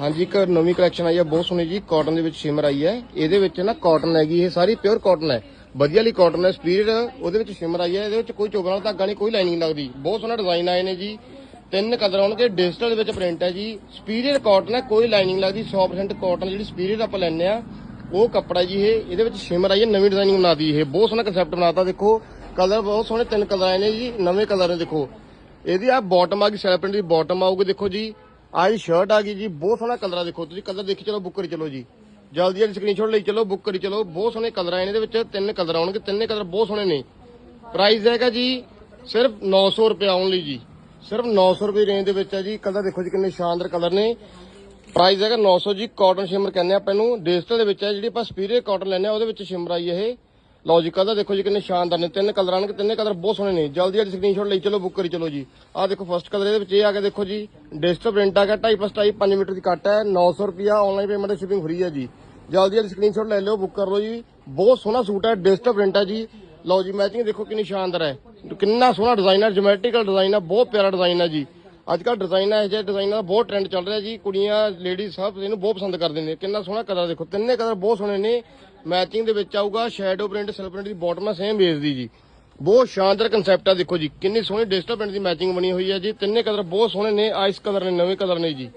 ਹਾਂਜੀ, ਇੱਕ ਨਵੀਂ ਕਲੈਕਸ਼ਨ ਆਈ ਹੈ, ਬਹੁਤ ਸੋਹਣੀ ਜੀ ਕਾਟਨ ਦੇ ਵਿੱਚ ਸ਼ਿਮਰ ਆਈ ਹੈ। ਇਹਦੇ ਵਿੱਚ ਨਾ ਕਾਟਨ ਹੈਗੀ, ਇਹ ਸਾਰੀ ਪਿਓਰ ਕਾਟਨ ਹੈ। ਵਧੀਆ ਲਈ ਕਾਟਨ ਹੈ ਸਪੀਡ ਉਹਦੇ ਵਿੱਚ ਸ਼ਿਮਰ ਆਈ ਹੈ, ਇਹਦੇ ਵਿੱਚ ਕੋਈ ਚੋਗਣਾ ਧਾਗਾ ਨਹੀਂ, ਕੋਈ ਲਾਈਨਿੰਗ ਲੱਗਦੀ। ਬਹੁਤ ਸੋਹਣਾ ਡਿਜ਼ਾਈਨ ਆਏ ਨੇ ਜੀ। ਤਿੰਨ ਕਲਰ ਹੋਣਗੇ ਡਿਜੀਟਲ ਦੇ ਵਿੱਚ ਪ੍ਰਿੰਟ ਹੈ ਜੀ। ਸਪੀਰੀਅਰ ਕਾਟਨ ਹੈ, ਕੋਈ ਲਾਈਨਿੰਗ ਲੱਗਦੀ 100% ਕਾਟਨ ਜਿਹੜੀ ਸਪੀਰੀਅਰ ਆਪਾਂ ਲੈਂਦੇ ਆ ਉਹ ਕੱਪੜਾ ਜੀ ਇਹ, ਇਹਦੇ ਵਿੱਚ ਸ਼ਿਮਰ ਆਈ ਹੈ, ਨਵੀਂ ਡਿਜ਼ਾਈਨਿੰਗ ਬਣਾਦੀ ਇਹ। ਬਹੁਤ ਸੋਹਣਾ ਕਨਸੈਪਟ ਬਣਾਤਾ ਦੇਖੋ। ਕਲਰ ਬਹੁਤ ਸੋਹਣੇ, ਤਿੰਨ ਕਲਰ ਆਏ ਨੇ ਜੀ, ਨਵੇਂ ਕਲਰ ਨੇ ਦੇਖੋ। ਇਹਦੀ ਆ ਬਾਟਮ ਆ ਗਈ ਸੈਲਪ੍ਰਿੰਟ ਦੀ ਬਾਟਮ ਆਊਗੀ, ਦੇਖੋ ਜੀ। ਆਹ ਸ਼ਰਟ ਆ ਗਈ ਜੀ, ਬਹੁਤ ਸੋਹਣਾ ਕਲਰ ਆ ਦੇਖੋ ਤੁਸੀਂ, ਕਲਰ ਦੇਖੀ ਚਲੋ, ਬੁੱਕ ਕਰੀ ਚਲੋ ਜੀ। ਜਲਦੀ ਜਲਦੀ ਸਕਰੀਨਸ਼ਾਟ ਲਈ ਚਲੋ, ਬੁੱਕ ਕਰੀ ਚਲੋ, ਬਹੁਤ ਸੋਹਣੇ ਕਲਰ ਆਏ ਨੇ ਇਹਦੇ ਵਿੱਚ, ਤਿੰਨ ਕਲਰ ਆਉਣਗੇ, ਤਿੰਨੇ ਕਲਰ ਬਹੁਤ ਸੋਹਣੇ ਨੇ। ਪ੍ਰਾਈਸ ਹੈਗਾ ਜੀ, ਸਿਰਫ 900 ਰੁਪਏ ਓਨਲੀ ਜੀ। ਸਿਰਫ 900 ਰੁਪਏ ਰੇਂਜ ਦੇ ਵਿੱਚ ਹੈ ਜੀ, ਕਲਰ ਦੇਖੋ ਜੀ ਕਿੰਨੇ ਸ਼ਾਨਦਾਰ ਕਲਰ ਨੇ। ਪ੍ਰਾਈਸ ਹੈਗਾ 900 ਜੀ ਕਾਟਨ ਸ਼ਿਮਰ ਕਹਿੰਦੇ ਆਪਾਂ ਇਹਨੂੰ। ਡਿਜੀਟਲ ਦੇ ਵਿੱਚ ਹੈ ਜਿਹੜੀ ਆਪਾਂ ਸਪੀਰੀਅਰ ਕਾਟਨ ਲੈਂਦੇ ਆ, ਉਹਦੇ ਵਿੱਚ ਸ਼ਿਮਰ ਆਈ ਇਹ। ਲੌਜੀਕਲ ਕਲਰ ਦੇਖੋ ਜੀ, ਕਿੰਨੇ ਸ਼ਾਨਦਾਰ ਨੇ। ਤਿੰਨ ਕਲਰ ਆਣਗੇ, ਤਿੰਨੇ ਕਲਰ ਬਹੁਤ ਸੋਹਣੇ ਨੇ। ਜਲਦੀ ਜਲਦੀ ਸਕਰੀਨਸ਼ਾਟ ਲਈ, ਚਲੋ ਬੁੱਕ ਕਰੀ, ਚਲੋ ਜੀ। ਆਹ ਦੇਖੋ ਫਸਟ ਕਲਰ, ਇਹਦੇ ਵਿੱਚ ਇਹ ਆ ਕੇ ਦੇਖੋ ਜੀ ਡਿਜੀਟਲ ਪ੍ਰਿੰਟ ਆ ਗਿਆ 2.5 ਟਾਈ 5 ਮੀਟਰ ਦੀ ਕੱਟ ਹੈ 900 ਰੁਪਿਆ ਆਨਲਾਈਨ ਪੇਮੈਂਟ ਸ਼ਿਪਿੰਗ ਫ੍ਰੀ ਹੈ ਜੀ। ਜਲਦੀ ਜਲਦੀ ਸਕਰੀਨਸ਼ਾਟ ਲੈ ਲਿਓ ਬੁੱਕ ਕਰ ਲਓ ਜੀ। ਬਹੁਤ ਸੋਹਣਾ ਸੂਟ ਹੈ ਡਿਜੀਟਲ ਪ੍ਰਿੰਟ ਹੈ ਜੀ। ਲਓ ਜੀ ਮੈਚਿੰਗ ਦੇਖੋ ਕਿੰਨੀ ਸ਼ਾਨਦਾਰ ਹੈ। ਕਿੰਨਾ ਸੋਹਣਾ ਡਿਜ਼ਾਈਨ ਹੈ ਜਿਓਮੈਟ੍ਰੀਕਲ ਡਿਜ਼ਾਈਨ ਹੈ, ਬਹੁਤ ਪਿਆਰਾ ਡਿਜ਼ਾਈਨ ਹੈ ਜੀ। ਅੱਜ ਕੱਲ ਡਿਜ਼ਾਈਨ ਹੈ ਜਿਹੇ ਡਿਜ਼ਾਈਨ ਦਾ ਬਹੁਤ ਟ੍ਰੈਂਡ ਚੱਲ ਰਿਹਾ ਜੀ। ਕੁੜੀਆਂ ਲੇਡੀਜ਼ ਸਭ ਇਹਨੂੰ ਬਹੁਤ ਪਸੰਦ ਕਰਦੇ ਨੇ। ਕਿੰਨਾ ਸੋਹਣਾ ਕਲਰ ਦੇਖੋ, ਤਿੰਨੇ ਕਲਰ ਬਹੁਤ ਸੋਹਣੇ ਨੇ। ਮੈਚਿੰਗ ਦੇ ਵਿੱਚ ਆਊਗਾ ਸ਼ੈਡੋ ਪ੍ਰਿੰਟ, ਸਿਲਵਰ ਪ੍ਰਿੰਟ ਦੀ ਬਾਟਮ ਹੈ ਸੇਮ ਬੇਸ ਦੀ ਜੀ। ਬਹੁਤ ਸ਼ਾਨਦਾਰ ਕਨਸੈਪਟ ਆ, ਦੇਖੋ ਜੀ, ਕਿੰਨੀ ਸੋਹਣੀ ਡਿਜੀਟਲ ਪ੍ਰਿੰਟ ਦੀ ਮੈਚਿੰਗ ਬਣੀ ਹੋਈ ਹੈ ਜੀ। ਤਿੰਨੇ ਕਲਰ ਬਹੁਤ ਸੋਹਣੇ ਨੇ ਆਈਸ ਕਲਰ ਨੇ, ਨਵੇਂ ਕਲਰ ਨੇ ਜੀ।